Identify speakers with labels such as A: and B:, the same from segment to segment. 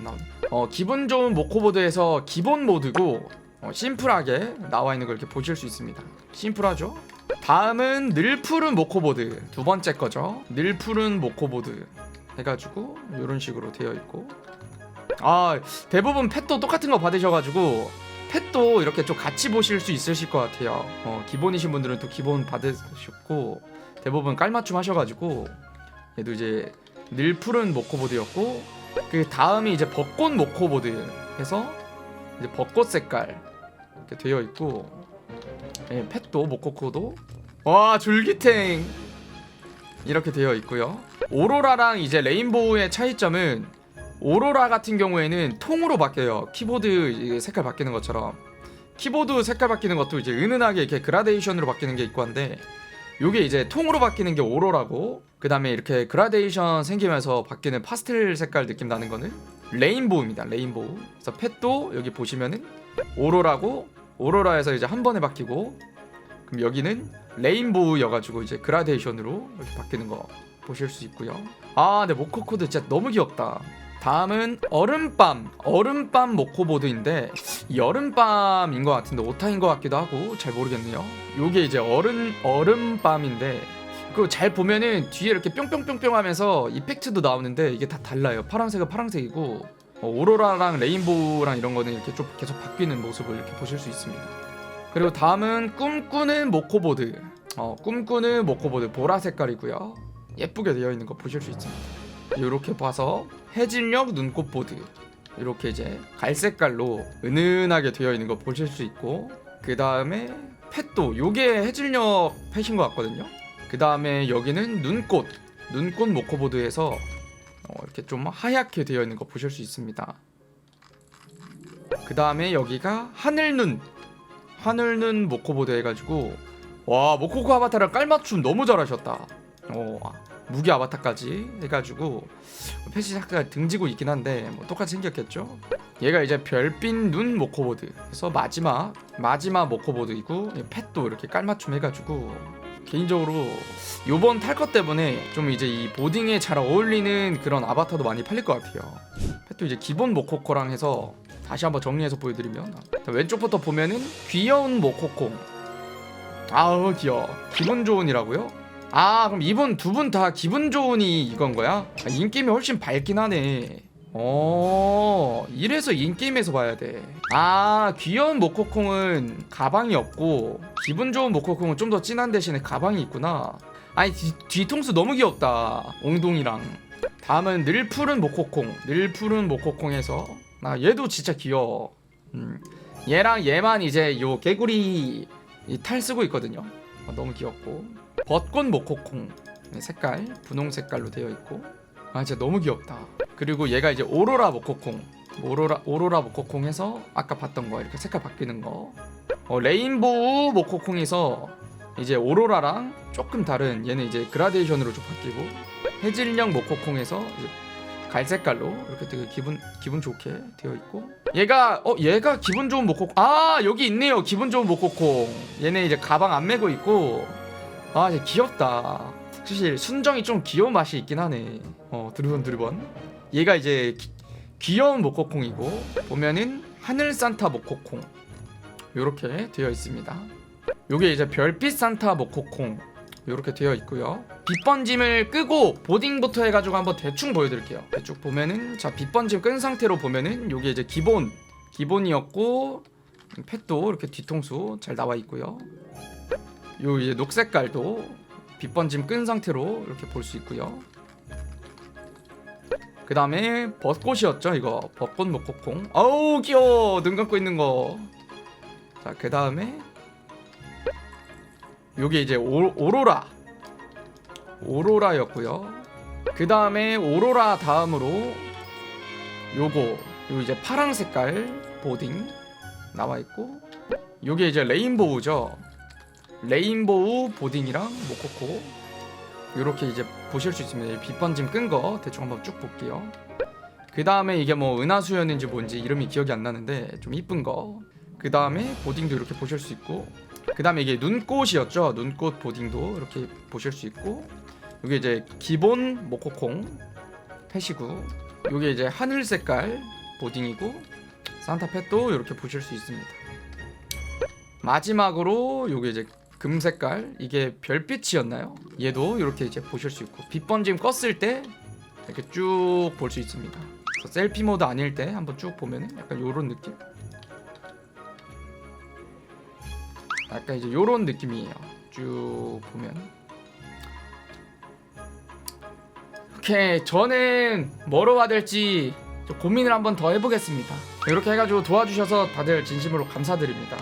A: 안 나오네. 어 기분 좋은 모코보드에서 기본 모드고 어, 심플하게 나와 있는 걸 이렇게 보실 수 있습니다. 심플하죠? 다음은 늘 푸른 모코보드 두 번째 거죠. 늘 푸른 모코보드 해가지고 이런 식으로 되어 있고 아 대부분 펫도 똑같은 거 받으셔가지고 펫도 이렇게 좀 같이 보실 수 있으실 것 같아요. 어, 기본이신 분들은 또 기본 받으셨고 대부분 깔맞춤 하셔가지고 얘도 이제 늘 푸른 모코보드였고 그 다음이 이제 벚꽃 모코보드 해서 이제 벚꽃 색깔 이렇게 되어 있고 예, 펫도 모코코도 와 줄기탱 이렇게 되어 있고요. 오로라랑 이제 레인보우의 차이점은 오로라 같은 경우에는 통으로 바뀌어요. 키보드 색깔 바뀌는 것처럼 키보드 색깔 바뀌는 것도 이제 은은하게 이렇게 그라데이션으로 바뀌는 게 있고 한데 요게 이제 통으로 바뀌는 게 오로라고 그 다음에 이렇게 그라데이션 생기면서 바뀌는 파스텔 색깔 느낌 나는 거는 레인보우입니다. 레인보우. 그래서 펫도 여기 보시면은 오로라고 오로라에서 이제 한 번에 바뀌고 그럼 여기는 레인보우여가지고 이제 그라데이션으로 이렇게 바뀌는 거 보실 수 있고요. 아, 근데 모코코드 진짜 너무 귀엽다. 다음은 얼음밤 얼음밤 모코보드인데 이 얼음밤인 것 같은데 오타인 것 같기도 하고 잘 모르겠네요. 요게 이제 얼음 얼음밤인데 그잘 보면은 뒤에 이렇게 뿅뿅뿅뿅 하면서 이펙트도 나오는데 이게 다 달라요. 파란색은 파란색이고 어, 오로라랑 레인보우랑 이런 거는 이렇게 좀 계속 바뀌는 모습을 이렇게 보실 수 있습니다. 그리고 다음은 꿈꾸는 모코보드. 어, 꿈꾸는 모코보드 보라 색깔이고요. 예쁘게 되어 있는 거 보실 수 있습니다. 이렇게 봐서 해질녘 눈꽃 보드. 이렇게 이제 갈색깔로 은은하게 되어 있는 거 보실 수 있고 그 다음에 펫도 요게 해질녘 펫인 것 같거든요. 그 다음에 여기는 눈꽃 눈꽃 모코보드에서 어, 이렇게 좀 하얗게 되어 있는 거 보실 수 있습니다. 그 다음에 여기가 하늘눈 하늘눈 모코보드 해가지고 와 모코코 아바타를 깔맞춤 너무 잘하셨다. 어 무기 아바타까지 해가지고 펫이 약간 등지고 있긴 한데 뭐 똑같이 생겼겠죠. 얘가 이제 별빛 눈 모코보드. 그래서 마지막 마지막 모코보드이고 얘 펫도 이렇게 깔맞춤 해가지고 개인적으로 요번 탈 것 때문에 좀 이제 이 보딩에 잘 어울리는 그런 아바타도 많이 팔릴 것 같아요. 펫도 이제 기본 모코코랑 해서 다시 한번 정리해서 보여드리면 자, 왼쪽부터 보면은 귀여운 모코코 아우 귀여워 기분 좋은이라고요? 아 그럼 이분 두 분 다 기분 좋은이 이건 거야? 아, 인게임이 훨씬 밝긴 하네. 어 이래서 인게임에서 봐야 돼아 귀여운 모코콩은 가방이 없고 기분 좋은 모코콩은 좀 더 진한 대신에 가방이 있구나. 아니 뒤, 뒤통수 너무 귀엽다 엉덩이랑. 다음은 늘 푸른 모코콩 늘 푸른 모코콩에서. 나 얘도 진짜 귀여워. 음. 얘랑 얘만 이제 요 개구리 이탈 쓰고 있거든요. 어, 너무 귀엽고 벚꽃 모코콩. 색깔 분홍 색깔로 되어 있고. 아 진짜 너무 귀엽다. 그리고 얘가 이제 오로라 모코콩. 오로라 오로라 모코콩 해서 아까 봤던 거 이렇게 색깔 바뀌는 거. 어, 레인보우 모코콩에서 이제 오로라랑 조금 다른 얘는 이제 그라데이션으로 좀 바뀌고. 해질녘 모코콩에서 갈색깔로 이렇게 되게 기분 기분 좋게 되어 있고. 얘가 어 얘가 기분 좋은 모코콩. 아 여기 있네요. 기분 좋은 모코콩. 얘네 이제 가방 안 메고 있고 아얘 귀엽다 사실 순정이 좀 귀여운 맛이 있긴 하네 어 두리번 두리번 얘가 이제 기- 귀여운 모코콩이고 보면은 하늘 산타 모코콩 요렇게 되어 있습니다 요게 이제 별빛 산타 모코콩 이렇게 되어 있고요. 빛번짐을 끄고 보딩부터 해가지고 한번 대충 보여드릴게요. 대충 보면은 자 빛번짐 끈 상태로 보면은 요게 이제 기본 기본이었고 펫도 이렇게 뒤통수 잘 나와 있고요. 요 이제 녹색깔도 빛번짐 끈 상태로 이렇게 볼 수 있고요. 그 다음에 벚꽃이었죠 이거. 벚꽃 목코콩. 아우 귀여워. 눈 감고 있는 거자그 다음에 요게 이제 오, 오로라. 오로라였고요. 그 다음에 오로라 다음으로 요거 요 이제 파랑 색깔 보딩 나와 있고 요게 이제 레인보우죠 레인보우 보딩이랑 모코코. 요렇게 이제 보실 수 있습니다. 이 빛번짐 끈거 대충 한번 쭉 볼게요. 그 다음에 이게 뭐 은하수였는지 뭔지 이름이 기억이 안 나는데 좀 이쁜 거 그 다음에 보딩도 이렇게 보실 수 있고. 그 다음에 이게 눈꽃이었죠? 눈꽃 보딩도 이렇게 보실 수 있고. 이게 이제 기본 모코콩 패시구. 요게 이제 하늘 색깔 보딩이고 산타펫도 이렇게 보실 수 있습니다. 마지막으로 요게 이제 금 색깔 이게 별빛이었나요? 얘도 이렇게 이제 보실 수 있고 빛 번짐 껐을 때 이렇게 쭉 볼 수 있습니다. 그래서 셀피 모드 아닐 때 한번 쭉 보면은 약간 요런 느낌. 약간 이제 요런 느낌이에요. 쭉 보면. 오케이 저는 뭐로 좀 고민을 한번 더 해보겠습니다. 이렇게 해가지고 도와주셔서 다들 진심으로 감사드립니다.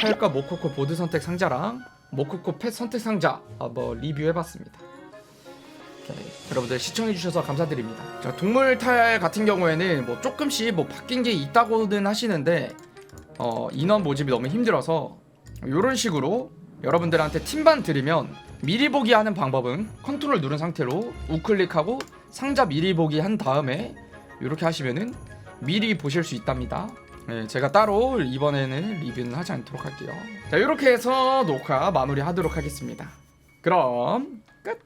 A: 음, 타일과 모코코 보드 선택 상자랑 모코코 펫 선택 상자 한번 리뷰해봤습니다. 오케이. 여러분들 시청해주셔서 감사드립니다. 자, 동물 탈 같은 경우에는 뭐 조금씩 뭐 바뀐 게 있다고는 하시는데 어, 인원 모집이 너무 힘들어서 이런 식으로 여러분들한테 팀반 드리면 미리 보기 하는 방법은 컨트롤 누른 상태로 우클릭하고 상자 미리 보기 한 다음에 이렇게 하시면은 미리 보실 수 있답니다. 네, 제가 따로 이번에는 리뷰는 하지 않도록 할게요. 자, 이렇게 해서 녹화 마무리하도록 하겠습니다. 그럼 끝.